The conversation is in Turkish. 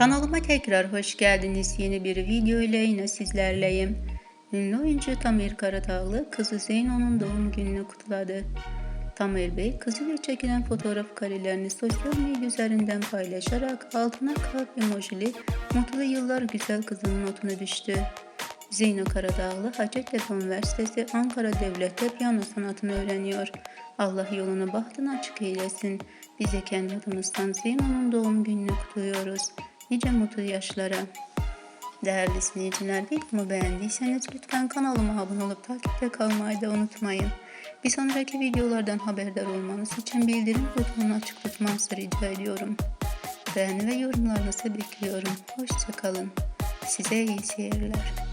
Kanalıma tekrar hoş geldiniz. Yeni bir video ile yine sizlerleyim. Ünlü oyuncu Tamer Karadağlı kızı Zeyno'nun doğum gününü kutladı. Tamer Bey kızıyla çekilen fotoğraf karelerini sosyal medya üzerinden paylaşarak altına kalp emojili mutlu yıllar güzel kızının notunu düştü. Zeyno Karadağlı Hacettepe Üniversitesi Ankara Devlet'te piyano sanatını öğreniyor. Allah yolunu bahtını açık eylesin. Biz de kendi adımızdan Zeyno'nun doğum gününü kutluyoruz. Nice mutlu yaşlara. Değerli izleyiciler videomu beğendiyseniz lütfen kanalıma abone olup takipte kalmayı da unutmayın. Bir sonraki videolardan haberdar olmanız için bildirim butonunu açık tutmanızı rica ediyorum. Beğeni ve yorumlarınızı bekliyorum. Hoşçakalın. Size iyi seyirler.